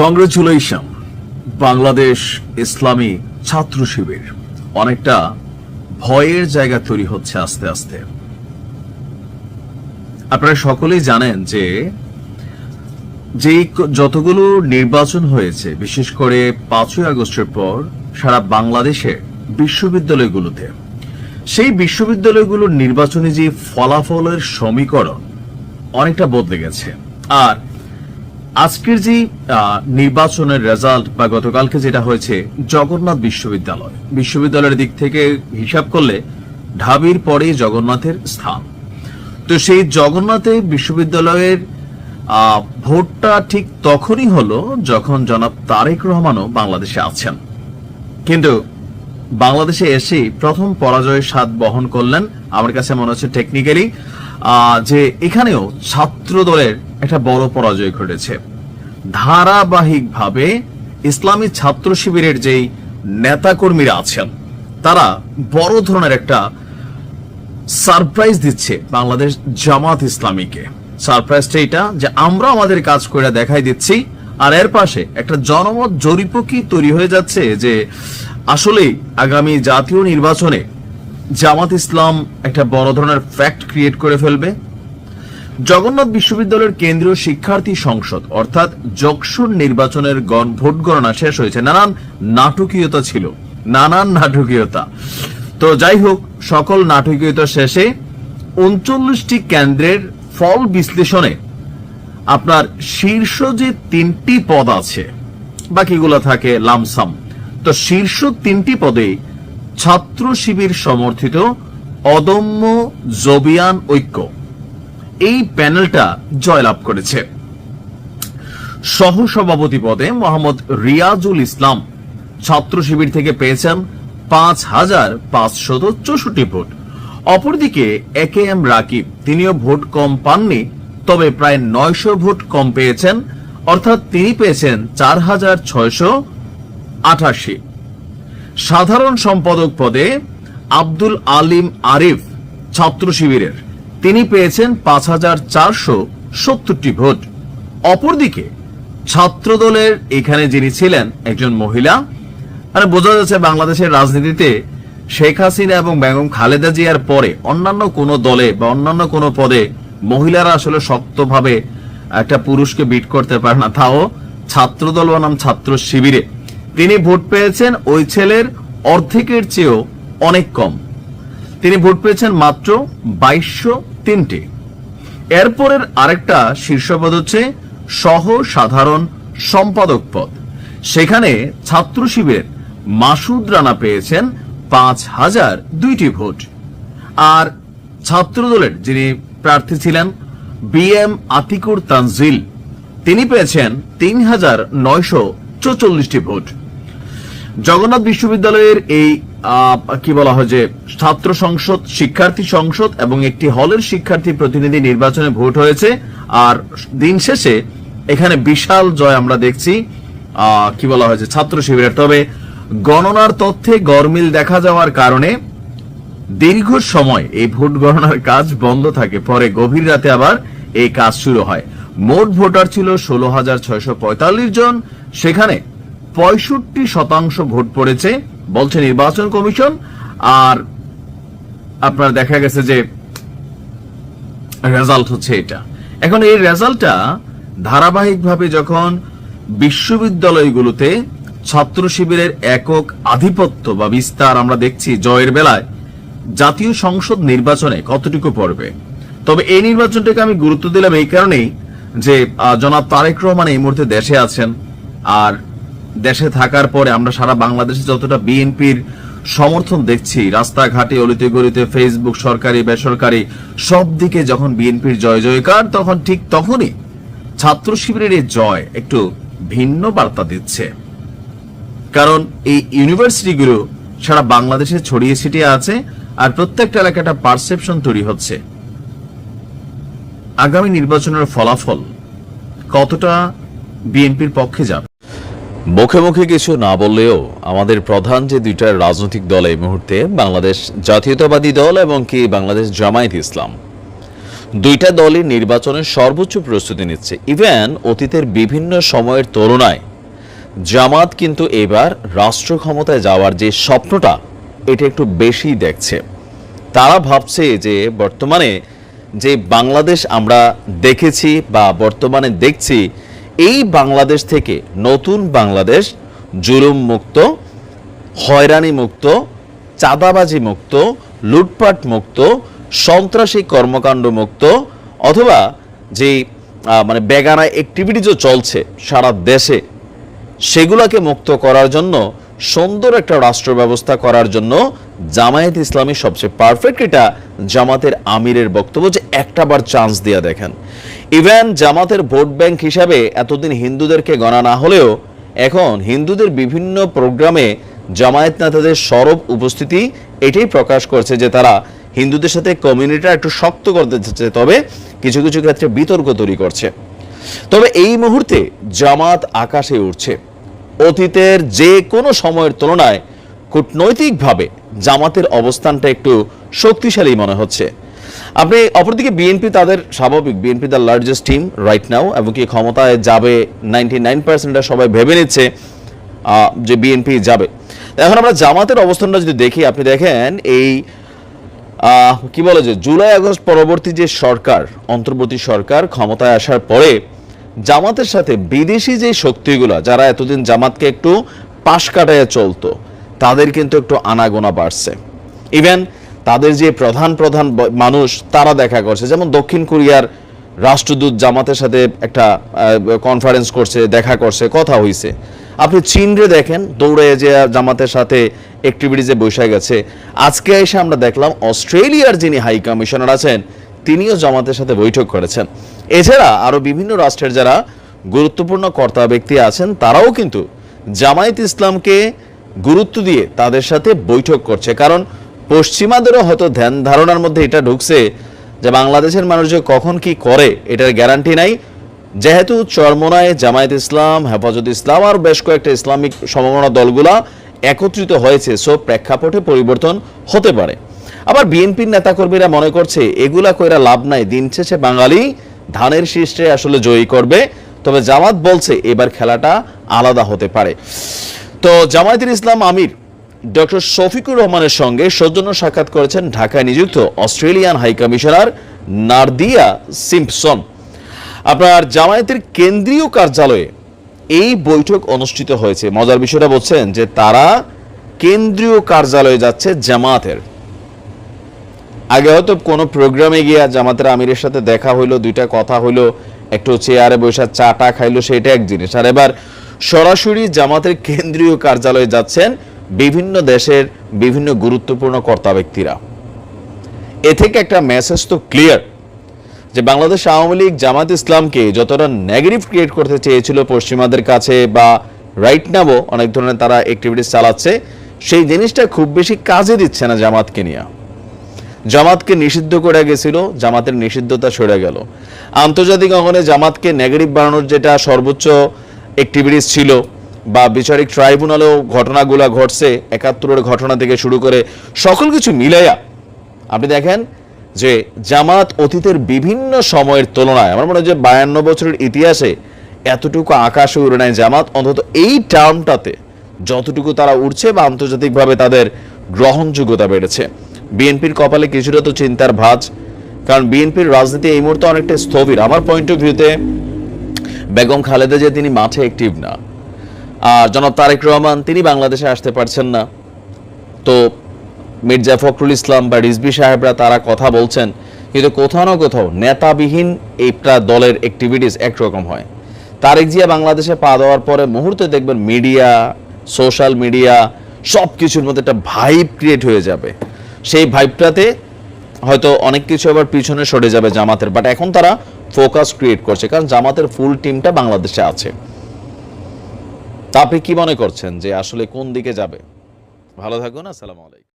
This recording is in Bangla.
কংগ্রেচুলেশন বাংলাদেশ ইসলামী ছাত্র শিবির অনেকটা ভয়ের জায়গা তৈরি হচ্ছে আস্তে আস্তে। আপনারা সকলেই জানেন যে যে যতগুলো নির্বাচন হয়েছে, বিশেষ করে পাঁচই আগস্টের পর সারা বাংলাদেশের বিশ্ববিদ্যালয়গুলোতে, সেই বিশ্ববিদ্যালয়গুলোর নির্বাচনী যে ফলাফলের সমীকরণ অনেকটা বদলে গেছে। আর আজকের যে নির্বাচনের রেজাল্ট বা গতকালকে যেটা হয়েছে, জগন্নাথ বিশ্ববিদ্যালয়। বিশ্ববিদ্যালয়ের দিক থেকে হিসাব করলে ঢাবির পরে জগন্নাথের স্থান। তো সেই জগন্নাথে বিশ্ববিদ্যালয়ের ভোটটা ঠিক তখনই হলো যখন জনাব তারেক রহমানও বাংলাদেশে আছেন। কিন্তু বাংলাদেশে এসে প্রথম পরাজয়ের স্বাদ বহন করলেন, আমার কাছে মনে হচ্ছে টেকনিক্যালি যে এখানেও ছাত্র দলের একটা বড় পরাজয় ঘটেছে। ধারাবাহিকভাবে ইসলামী ছাত্র শিবিরের যেই নেতাকর্মীরা আছেন, তারা বড় ধরনের একটা সারপ্রাইজ দিচ্ছে বাংলাদেশ জামাত ইসলামীকে। সারপ্রাইজটা এটা যে আমরা আমাদের কাজ করে দেখাই দিচ্ছি, আর এর পাশে একটা জনমত জরিপও কি তৈরি হয়ে যাচ্ছে যে আসলে আগামী জাতীয় নির্বাচনে জামাত ইসলাম একটা বড় ধরনের ফ্যাক্ট ক্রিয়েট করে ফেলবে জগন্নাথ বিশ্ববিদ্যালয়ের কেন্দ্রীয় শিক্ষার্থী সংসদ, অর্থাৎ যকসুর নির্বাচনের গণ- ভোট গণনা শেষ হয়েছে। নানান নাটকীয়তা ছিল। নানান নাটকীয়তা। তো যাই হোক, সকল নাটকীয়তা শেষে উনচল্লিশটি কেন্দ্রের ফল বিশ্লেষণে আপনার শীর্ষ যে তিনটি পদ আছে। বাকিগুলো থাকে লামসাম। তো শীর্ষ তিনটি পদে ছাত্র শিবির সমর্থিত অদম্য জবিয়ান ঐক্য। এই প্যানেলটা জয়লাভ করেছে। সহসভাপতি পদে মোহাম্মদ রিয়াজুল ইসলাম ছাত্র শিবির থেকে পেয়েছেন পাঁচ হাজার পাঁচশত চৌষট্টি ভোট। অপরদিকে এ কে এম রাকিব, তিনিও ভোট কম পাননি, তবে প্রায় নয়শো ভোট কম পেয়েছেন, অর্থাৎ তিনি পেয়েছেন চার হাজার ছয়শো আঠাশি সাধারণ সম্পাদক পদে আব্দুল আলিম আরিফ ছাত্র শিবিরের। তিনি পেয়েছেন পাঁচ হাজার চারশো সত্তরটি ভোট। অপরদিকে ছাত্র দলের এখানে যিনি ছিলেন একজন মহিলা মানে বোঝা যাচ্ছে বাংলাদেশের রাজনীতিতে শেখ হাসিনা এবং বেগম খালেদা জিয়ার পরে অন্যান্য কোনো দলে বা অন্যান্য কোনো পদে মহিলারা আসলে শক্তভাবে একটা পুরুষকে বিট করতে পারে না। তাও ছাত্রদল বনাম ছাত্র শিবিরে। তিনি ভোট পেয়েছেন ওই ছেলের অর্ধেকের চেয়েও অনেক কম। তিনি ভোট পেয়েছেন মাত্র বাইশশো তিনটি। এরপরের আরেকটা শীর্ষপদ হচ্ছে সহ সাধারণ সম্পাদক পদ। সেখানে ছাত্র শিবিরের মাসুদ রানা পেয়েছেন পাঁচ হাজার দুইটি ভোট। আর ছাত্রদলের যিনি প্রার্থী ছিলেন, বি এম আতিকুর তানজিল, তিনি পেয়েছেন তিন হাজার নয়শো চৌচল্লিশটি ভোট। জগন্নাথ বিশ্ববিদ্যালয়ের এই কি বলা হয় যে, ছাত্র সংসদ, শিক্ষার্থী সংসদ এবং একটি হলের শিক্ষার্থী প্রতিনিধি নির্বাচনে ভোট হয়েছে। আর দিন শেষে এখানে বিশাল জয় আমরা দেখছি কি বলা হয়েছে ছাত্র শিবিরের। তবে গণনার তথ্যে গরমিল দেখা যাওয়ার কারণে দীর্ঘ সময় এই ভোট গণনার কাজ বন্ধ থাকে, পরে গভীর রাতে আবার এই কাজ শুরু হয়। মোট ভোটার ছিল ষোলো হাজার ছয়শো জন। সেখানে পঁয়ষট্টি শতাংশ ভোট পড়েছে, বলছে নির্বাচন কমিশন। আর আপনার দেখা গেছে যে রেজাল্ট হচ্ছে এটা। এখন এই রেজাল্টটা ধারাবাহিকভাবে যখন বিশ্ববিদ্যালয়গুলোতে ছাত্র শিবিরের একক আধিপত্য বা বিস্তার আমরা দেখছি জয়ের বেলায়, জাতীয় সংসদ নির্বাচনে কতটুকু পড়বে? তবে এই নির্বাচনটাকে আমি গুরুত্ব দিলাম এই কারণেই যে জনাব তারেক রহমান এই মুহূর্তে দেশে আছেন। আর দেশে থাকার পরে আমরা সারা বাংলাদেশে যতটা বিএনপির সমর্থন দেখছি, রাস্তাঘাটে অলিতে গলিতে ফেসবুক সরকারি, বেসরকারি, সব দিকে যখন বিএনপির জয় জয়কার, তখন ঠিক তখনই ছাত্র শিবিরের এই জয় একটু ভিন্ন বার্তা দিচ্ছে। কারণ এই ইউনিভার্সিটিগুলো সারা বাংলাদেশে ছড়িয়ে ছিটিয়ে আছে আর প্রত্যেকটা এলাকাটা পারসেপশন তৈরি হচ্ছে। আগামী নির্বাচনের ফলাফল কতটা বিএনপির পক্ষে যাবে? মুখে মুখে কিছু না বললেও আমাদের প্রধান যে দুইটা রাজনৈতিক দল এই মুহূর্তে, বাংলাদেশ জাতীয়তাবাদী দল এবং কি বাংলাদেশ জামায়াত ইসলাম। দুইটা দলই নির্বাচনের সর্বোচ্চ প্রস্তুতি নিচ্ছে। ইভেন অতীতের বিভিন্ন সময়ের তুলনায় জামাত কিন্তু এবার রাষ্ট্র ক্ষমতায় যাওয়ার যে স্বপ্নটা, এটা একটু বেশি দেখছে। তারা ভাবছে যে বর্তমানে যে বাংলাদেশ আমরা দেখেছি বা বর্তমানে দেখছি এই বাংলাদেশ থেকে নতুন বাংলাদেশ জুলুম মুক্ত, হয়রানি মুক্ত, চাঁদাবাজি মুক্ত, লুটপাট মুক্ত, সন্ত্রাসী কর্মকাণ্ড মুক্ত, অথবা যে মানে বেগানা অ্যাক্টিভিটিজও চলছে সারা দেশে, সেগুলোকে মুক্ত করার জন্য, সুন্দর একটা রাষ্ট্র ব্যবস্থা করার জন্য জামায়াত ইসলামী সবচেয়ে পারফেক্ট এটা জামাতের আমিরের বক্তব্য যে একটা বার চান্স দিয়ে দেখেন। ইভেন জামাতের ভোট ব্যাংক হিসাবে এতদিন হিন্দুদেরকে গণা না হলেও এখন হিন্দুদের বিভিন্ন প্রোগ্রামে জামায়াত নেতাদের সরব উপস্থিতি এটাই প্রকাশ করছে যে তারা হিন্দুদের সাথে কমিউনিটিটা একটু শক্ত করতে চাচ্ছে, তবে কিছু কিছু ক্ষেত্রে বিতর্ক তৈরি করছে। তবে এই মুহূর্তে জামাত আকাশে উঠছে অতীতের যে কোনো সময়ের তুলনায় কূটনৈতিকভাবে জামাতের অবস্থানটা একটু শক্তিশালী মনে হচ্ছে। আপনি অপরদিকে বিএনপি তাদের স্বাভাবিক, BNP the largest team right now এবং কি ক্ষমতায় যাবে নাইনটি নাইন পার্সেন্টটা সবাই ভেবে নিচ্ছে যে বিএনপি যাবে। এখন আমরা জামাতের অবস্থানটা যদি দেখি, আপনি দেখেন এই কি বলে যে, জুলাই আগস্ট পরবর্তী যে সরকার, অন্তর্বর্তী সরকার ক্ষমতায় আসার পরে জামাতের সাথে বিদেশি যে শক্তিগুলো, যারা এতদিন জামাতকে একটু পাশ কাটায় চলতো তাদের কিন্তু একটু আনাগোনা বাড়ছে। ইভেন তাদের যে প্রধান প্রধান মানুষ, তারা দেখা করছে। যেমন দক্ষিণ কোরিয়ার রাষ্ট্রদূত জামাতের সাথে একটা কনফারেন্স করছে, দেখা করছে, কথা হইছে। আপনি চীনরে দেখেন, দৌড়ে যে জামাতের সাথে অ্যাক্টিভিটিসে বসে গেছে। আজকে এসে আমরা দেখলাম অস্ট্রেলিয়ার যিনি হাই কমিশনার আছেন, তিনিও জামাতের সাথে বৈঠক করেছেন। এছাড়া আরও বিভিন্ন রাষ্ট্রের যারা গুরুত্বপূর্ণ কর্তা ব্যক্তি আছেন, তারাও কিন্তু জামায়াত ইসলামকে গুরুত্ব দিয়ে তাদের সাথে বৈঠক করছে। কারণ পশ্চিমাদেরও হয়তো ধ্যান ধারণার মধ্যে এটা ঢুকছে যে বাংলাদেশের মানুষ যে কখন কি করে, এটার গ্যারান্টি নাই। যেহেতু চরমোনায় জামায়াত ইসলাম, হেফাজত ইসলাম আর বেশ কয়েকটা ইসলামিক সমমনা দলগুলা একত্রিত হয়েছে, সো প্রেক্ষাপটে পরিবর্তন হতে পারে। আবার বিএনপির নেতাকর্মীরা মনে করছে, এগুলা কইরা লাভ নাই, দিন শেষে বাঙালি ধানের শীর্ষে আসলে জয়ী করবে। তবে জামাত বলছে, এবার খেলাটা আলাদা হতে পারে। তো জামায়াতুল ইসলাম আমির ডক্টর শফিকুর রহমানের সঙ্গে সৌজন্য সাক্ষাৎ করেছেন ঢাকায় নিযুক্ত Australian high commissioner Nardia Simpson. আপনার জামায়াতের কেন্দ্রীয় কার্যালয়ে এই বৈঠক অনুষ্ঠিত হয়েছে। মজার বিষয়টা বলছেন যে তারা কেন্দ্রীয় কার্যালয়ে যাচ্ছে জামাতের আগে হয়তো কোনো প্রোগ্রামে গিয়া জামাতের আমিরের সাথে দেখা হইল, দুইটা কথা হইল, একটু চেয়ারে বসে চাটা খাইলো, সেটা এক জিনিস। আর এবার সরাসরি জামাতের কেন্দ্রীয় কার্যালয়ে যাচ্ছেন বিভিন্ন দেশের বিভিন্ন গুরুত্বপূর্ণ কর্তা ব্যক্তিরা। এ থেকে একটা মেসেজ তো ক্লিয়ার যে বাংলাদেশ আওয়ামী লীগ জামাত ইসলামকে যতটা নেগেটিভ ক্রিয়েট করতে চেয়েছিল পশ্চিমাদের কাছে বা রাইট নামও অনেক ধরনের তারা অ্যাক্টিভিটিস চালাচ্ছে, সেই জিনিসটা খুব বেশি কাজে দিচ্ছে না জামাতকে নিয়ে। জামাতকে নিষিদ্ধ করে গেছিল, জামাতের নিষিদ্ধতা সরে গেল। আন্তর্জাতিক অঙ্গনে জামাতকে নেগেটিভ বানানোর যেটা সর্বোচ্চ অ্যাক্টিভিটিস ছিল বা বিচারিক ট্রাইব্যুনালেও ঘটনাগুলো ঘটছে, একাত্তরের ঘটনা থেকে শুরু করে সকল কিছু মিলাইয়া। আপনি দেখেন যে জামাত অতীতের বিভিন্ন সময়ের তুলনায়, আমার মনে হয় যে বায়ান্ন বছরের ইতিহাসে এতটুকু আকাশে উড়ে নেয় জামাত, অন্তত এই টার্মটাতে যতটুকু তারা উঠছে বা আন্তর্জাতিকভাবে তাদের গ্রহণযোগ্যতা বেড়েছে। বিএনপির কপালে কিছুটা তো চিন্তার ভাঁজ, কারণ বিএনপির রাজনীতি এই মুহূর্তে অনেকটা স্থবির। আমার পয়েন্ট অফ ভিউতে বেগম খালেদা যে তিনি মাঠে অ্যাক্টিভ না। আর জনাব তারেক রহমান, তিনি বাংলাদেশে আসতে পারছেন না। তো মির্জা ফখরুল ইসলাম বা রিজবি সাহেবরা তারা কথা বলছেন, কিন্তু কোথাও না কোথাও নেতাবিহীন একটা দলের অ্যাক্টিভিটিস একরকম হয়। তারেক জিয়া বাংলাদেশে পা দেওয়ার পরে মুহূর্তে দেখবেন মিডিয়া সোশ্যাল মিডিয়া সব কিছুর মধ্যে একটা ভাইব ক্রিয়েট হয়ে যাবে। সেই ভাইবটাতে হয়তো অনেক কিছু আবার পিছনে সরে যাবে জামাতের। বাট এখন তারা ফোকাস ক্রিয়েট করছে, কারণ জামাতের ফুল টিমটা বাংলাদেশে আছে। তা আপনি কি মনে করছেন যে আসলে কোন দিকে যাবে? ভালো থাকুন, আসসালামু আলাইকুম।